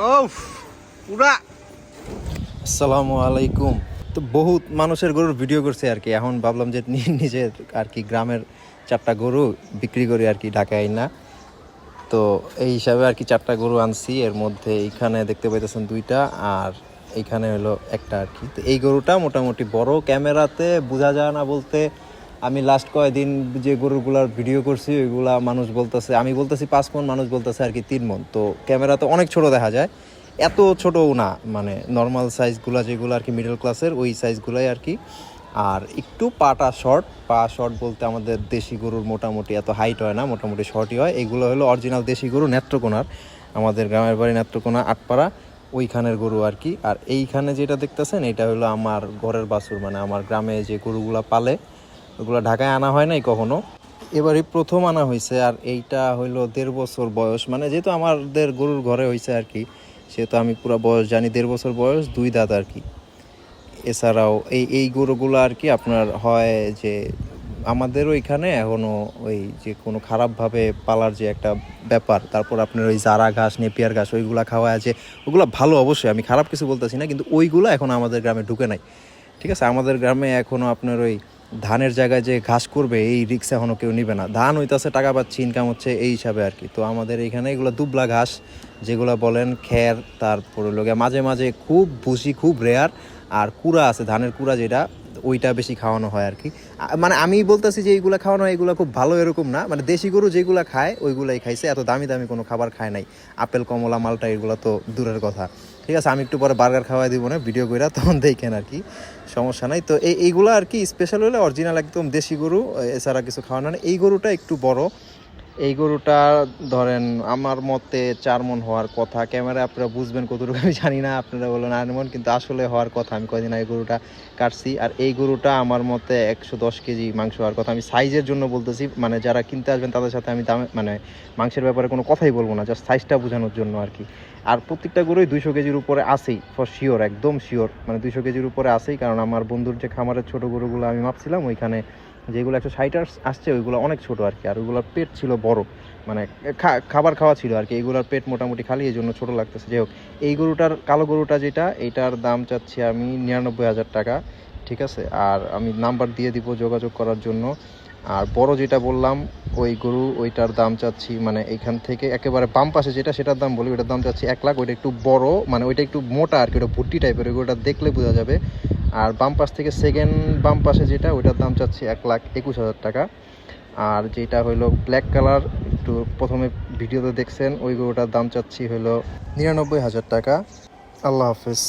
ও পুরা। আসসালামু আলাইকুম। তো বহুত মানুষের গরুর ভিডিও করছে আর কি। এখন ভাবলাম যে নিজের আর কি গ্রামের চারটা গরু বিক্রি করি আর কি ঢাকায় না। তো এই হিসাবে আর কি চারটা গরু আনছি। এর মধ্যে এইখানে দেখতে পাইতেছেন দুইটা আর এইখানে হলো একটা আর কি। তো এই গরুটা মোটামুটি বড় ক্যামেরাতে বোঝা যায় না বলতে আমি লাস্ট কয়েকদিন যে গরুগুলার ভিডিও করছি, ওইগুলা মানুষ বলতেছে, আমি বলতেছি পাঁচ মন, মানুষ বলতেছে আর কি তিন মন। তো ক্যামেরাতে অনেক ছোট দেখা যায়। এত ছোটও না মানে নর্মাল সাইজগুলো যেগুলো আর কি মিডল ক্লাসের ওই সাইজগুলোই আর কি। আর একটু পাটা শর্ট পা শর্ট বলতে আমাদের দেশি গরুর মোটামুটি এত হাইট হয় না, মোটামুটি শর্টই হয়। এগুলো হলো অরিজিনাল দেশি গরু, নেত্রকোনার। আমাদের গ্রামের বাড়ি নেত্রকোনা, আটপাড়া, ওইখানের গরু আর কি। আর এইখানে যেটা দেখতেছেন, এটা হলো আমার ঘরের বাছুর মানে আমার গ্রামে যে গরুগুলা পালে ওগুলো ঢাকায় আনা হয় নাই কখনো। এবারই প্রথম আনা হয়েছে আর এইটা হইল দেড় বছর বয়স। মানে যেহেতু আমাদের গরুর ঘরে হয়েছে আর কি, সেহেতু আমি পুরো বয়স জানি, দেড় বছর বয়স, দুই দাঁত আর কি। এছাড়াও এই এই গরুগুলো আর কি আপনার হয় যে আমাদের ওইখানে এখনও ওই যে কোনো খারাপভাবে পালার যে একটা ব্যাপার, তারপর আপনার ওই জারা ঘাস, নেপিয়ার ঘাস, ওইগুলো খাওয়া আছে, ওগুলো ভালো অবশ্যই, আমি খারাপ কিছু বলতেছি না, কিন্তু ওইগুলো এখন আমাদের গ্রামে ঢুকে নাই। ঠিক আছে? আমাদের গ্রামে এখনও আপনার ওই ধানের জায়গায় যে ঘাস করবে, এই রিক্স এখনও কেউ নিবে না। ধান হইতাছে, টাকা পাচ্ছি ইনকাম হচ্ছে, এই হিসাবে আর কি। তো আমাদের এখানে এগুলো দুবলা ঘাস, যেগুলো বলেন খ্যার তারপরে লোকে মাঝে মাঝে খুব ভুসি, খুব রেয়ার আর কুড়া আছে, ধানের কুড়া যেটা ওইটা বেশি খাওয়ানো হয় আর কি। মানে আমি বলতেছি যে এইগুলো খাওয়ানো হয়, এগুলো খুব ভালো এরকম না। মানে দেশি গরু যেগুলো খায়, ওইগুলাই খাইছে, এত দামি দামি কোনো খাবার খায় নাই। আপেল, কমলা, মালটা এগুলো তো দূরের কথা। ঠিক আছে, আমি একটু পরে বার্গার খাওয়াই দিব না, ভিডিও কইরা তখন দেখেন আর কি। সমস্যা নাই। তো এই, এইগুলো আর কি স্পেশাল হলে অরিজিনাল একদম দেশি গরু এছাড়া কিছু খাওয়ানো না। এই গরুটা একটু বড় এই গরুটা ধরেন আমার মতে চার মন হওয়ার কথা। ক্যামেরা আপনারা বুঝবেন কতটুকু আমি জানি না, আপনারা বললেন আট মন, কিন্তু আসলে হওয়ার কথা আমি কয়দিন আগে গরুটা কাটছি। আর এই গরুটা আমার মতে একশো দশ কেজি মাংস হওয়ার কথা। আমি সাইজের জন্য বলতেছি মানে যারা কিনতে আসবেন তাদের সাথে আমি দামে মানে মাংসের ব্যাপারে কোনো কথাই বলব না জাস্ট সাইজটা বোঝানোর জন্য আর কি। আর প্রত্যেকটা গরুই দুইশো কেজির উপরে আসেই ফর শিওর একদম শিওর মানে দুইশো কেজির উপরে আসেই কারণ আমার বন্ধুর যে খামারের ছোটো গরুগুলো আমি মাপছিলাম, ওইখানে যেগুলো একশো ষাট আসছে, ওইগুলো অনেক ছোট আর কি। আর ওইগুলোর পেট ছিল বড়। মানে খাবার খাওয়া ছিল আর কি। এইগুলোর পেট মোটামুটি খালি, এই জন্য ছোটো লাগতেছে। যাই হোক, এই গরুটার, কালো গরুটা যেটা এইটার দাম চাচ্ছি আমি নিরানব্বই হাজার টাকা, ঠিক আছে? আর আমি নাম্বার দিয়ে দিব যোগাযোগ করার জন্য। আর বড় যেটা বললাম, ওই গরু, ওইটার দাম চাচ্ছি মানে এইখান থেকে একেবারে বাম পাশে যেটা, সেটার দাম বলি ওইটার দাম চাচ্ছি এক লাখ। ওইটা একটু বড় মানে ওইটা একটু মোটা আর কি, ওটা ভুট্টি টাইপের ওই গরুটা দেখলে বোঝা যাবে। আর বাম পাশ থেকে সেকেন্ড বাম পাশে যেটা, ওইটার দাম চাচ্ছি এক লাখ একুশ হাজার টাকা। আর যেটা হলো ব্ল্যাক কালার একটু প্রথমে ভিডিওতে দেখছেন, ওই গরুটার দাম চাচ্ছি হলো নিরানব্বই হাজার টাকা। আল্লাহ হাফেজ।